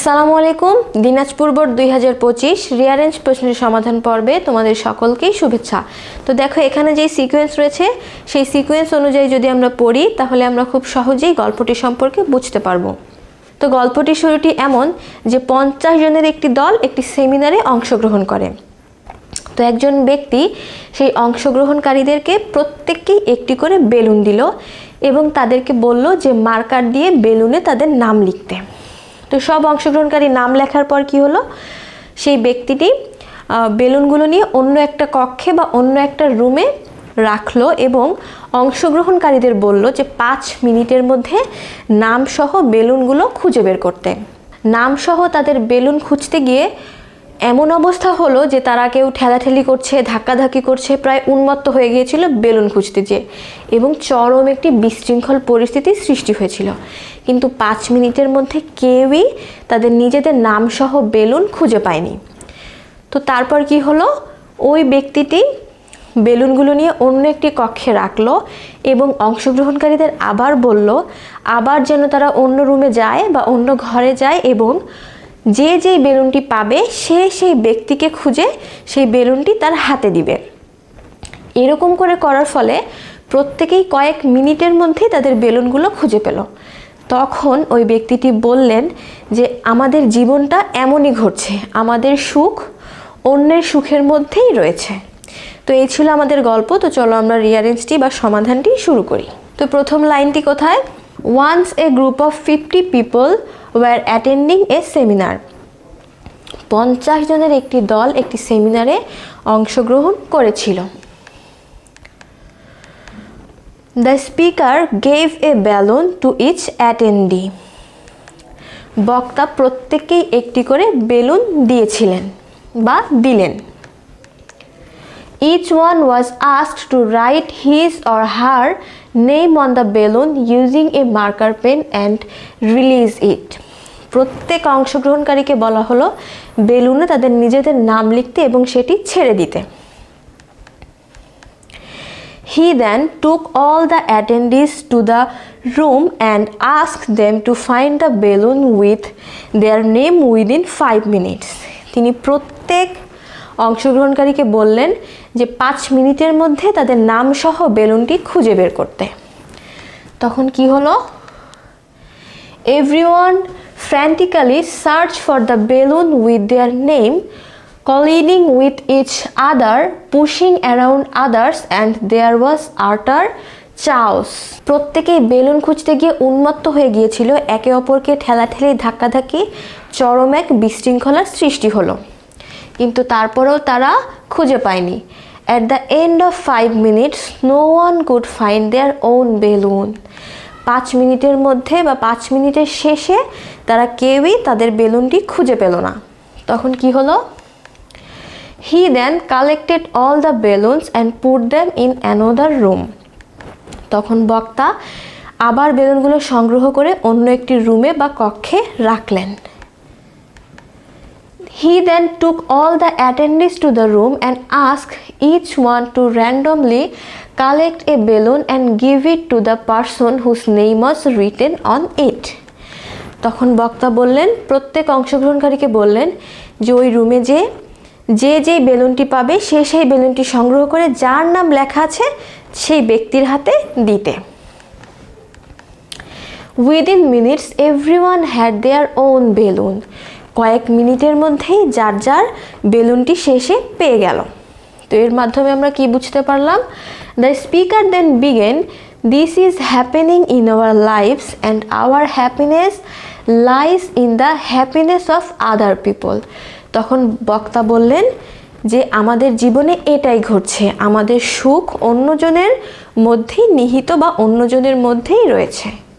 আসসালামু আলাইকুম। দিনাজপুর বোর্ড দুই হাজার পঁচিশ রিয়ারেঞ্জ প্রশ্নের সমাধান পর্বে তোমাদের সকলকেই শুভেচ্ছা। তো দেখো, এখানে যেই সিকোয়েন্স রয়েছে, সেই সিকোয়েন্স অনুযায়ী যদি আমরা পড়ি, তাহলে আমরা খুব সহজেই গল্পটি সম্পর্কে বুঝতে পারব। তো গল্পটির শুরুটি এমন যে, পঞ্চাশ জনের একটি দল একটি সেমিনারে অংশগ্রহণ করে। তো একজন ব্যক্তি সেই অংশগ্রহণকারীদেরকে প্রত্যেককেই একটি করে বেলুন দিল এবং তাদেরকে বলল যে, মার্কার দিয়ে বেলুনে তাদের নাম লিখতে। তো সব অংশগ্রহণকারী নাম লেখার পর কি হলো? সেই ব্যক্তিটি বেলুনগুলো নিয়ে অন্য একটা কক্ষে বা অন্য একটা রুমে রাখল এবং অংশগ্রহণকারীদের বলল যে পাঁচ মিনিটের মধ্যে নামসহ বেলুনগুলো খুঁজে বের করতে। নামসহ তাদের বেলুন খুঁজতে গিয়ে এমন অবস্থা হলো যে তারা কেউ ঠেলাঠেলি করছে, ধাক্কাধাক্কি করছে, প্রায় উন্মত্ত হয়ে গিয়েছিল বেলুন খুঁজতে যেয়ে এবং চরম একটি বিশৃঙ্খল পরিস্থিতি সৃষ্টি হয়েছিল। কিন্তু পাঁচ মিনিটের মধ্যে কেউই তাদের নিজেদের নামসহ বেলুন খুঁজে পায়নি। তো তারপর কি হলো? ওই ব্যক্তিটি বেলুনগুলো নিয়ে অন্য একটি কক্ষে রাখল এবং অংশগ্রহণকারীদের আবার বলল, আবার যেন তারা অন্য রুমে যায় বা অন্য ঘরে যায় এবং যে যেই বেলুনটি পাবে, সে সেই ব্যক্তিকে খুঁজে সেই বেলুনটি তার হাতে দিবে। এরকম করে করার ফলে প্রত্যেকেই কয়েক মিনিটের মধ্যে তাদের বেলুনগুলো খুঁজে পেল। তখন ওই ব্যক্তিটি বললেন যে, আমাদের জীবনটা এমনই ঘটছে। আমাদের সুখ অন্যের সুখের মধ্যেই রয়েছে। তো এই ছিল আমাদের গল্প। তো চলো আমরা রিয়ারেঞ্জটি বা সমাধানটি শুরু করি। তো প্রথম লাইনটি কোথায়? Once a group of fifty people were attending a seminar পঞ্চাশ জনের একটি দল একটি সেমিনারে অংশগ্রহণ করেছিল। The speaker gave a balloon to each attendee বক্তা প্রত্যেককেই একটি করে বেলুন দিয়েছিলেন বা দিলেন। Each one was asked to write his or her name on the balloon using a marker pen and release it প্রত্যেক অংশগ্রহণকারীকে বলা হলো বেলুনে তাদের নিজেদের নাম লিখতে এবং সেটি ছেড়ে দিতে He then took all the attendees to the room and asked them to find the balloon with their name within five minutes. তিনি প্রত্যেক অংশগ্রহণকারীকে বললেন যে পাঁচ মিনিটের মধ্যে তাদের নাম সহ বেলুনটি খুঁজে বের করতে। তখন কি হলো? Everyone frantically search for the balloon with their name colliding with each other pushing around others and there was utter chaos প্রত্যেকেই বেলুন খুঁজতে গিয়ে উন্মত্ত হয়ে গিয়েছিল। একে অপরকে ঠেলাঠেলি, ধাক্কাধাক্কি, চরম এক বিশৃঙ্খলার সৃষ্টি হলো। কিন্তু তারপরেও তারা খুঁজে পায়নি। At the end of five minutes no one could find their own balloon পাঁচ মিনিটের মধ্যে বা পাঁচ মিনিটের শেষে তারা কেউই তাদের বেলুনটি খুঁজে পেল না। তখন কি হলো? He then collected all the balloons and put them in another room তখন বক্তা আবার বেলুনগুলো সংগ্রহ করে অন্য একটি রুমে বা কক্ষে রাখলেন। He then took all the attendees to the room and asked each one to randomly collect a balloon and give it to the person whose name was written on it. তখন বক্তা বললেন প্রত্যেক অংশগ্রহণকারীকে বললেন যে ওই রুমে যে যে যেই বেলুনটি পাবে সে সেই বেলুনটি সংগ্রহ করে যার নাম লেখা আছে সেই ব্যক্তির হাতে দিতে within minutes everyone had their own balloon কয়েক মিনিটের মধ্যেই যার যার বেলুনটি শেষে পেয়ে গেল। তো এর মাধ্যমে আমরা কি বুঝতে পারলাম? The speaker then began this is happening in our lives and our happiness lies in the happiness of other people তখন বক্তা বললেন যে, আমাদের জীবনে এটাই ঘটছে। আমাদের সুখ অন্যজনের মধ্যেই নিহিত বা অন্যজনের মধ্যেই রয়েছে।